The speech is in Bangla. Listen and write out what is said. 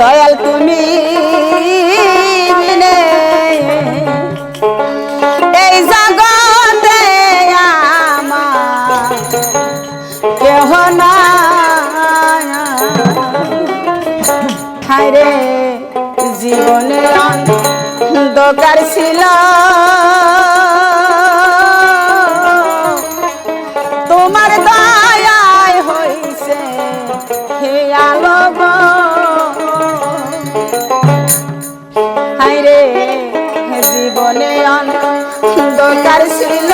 দয়াল তুমি এই জগতে আমার কেহ না জীবনে অন্ধকার ছিল। জীবনে অন্ধকার ছিল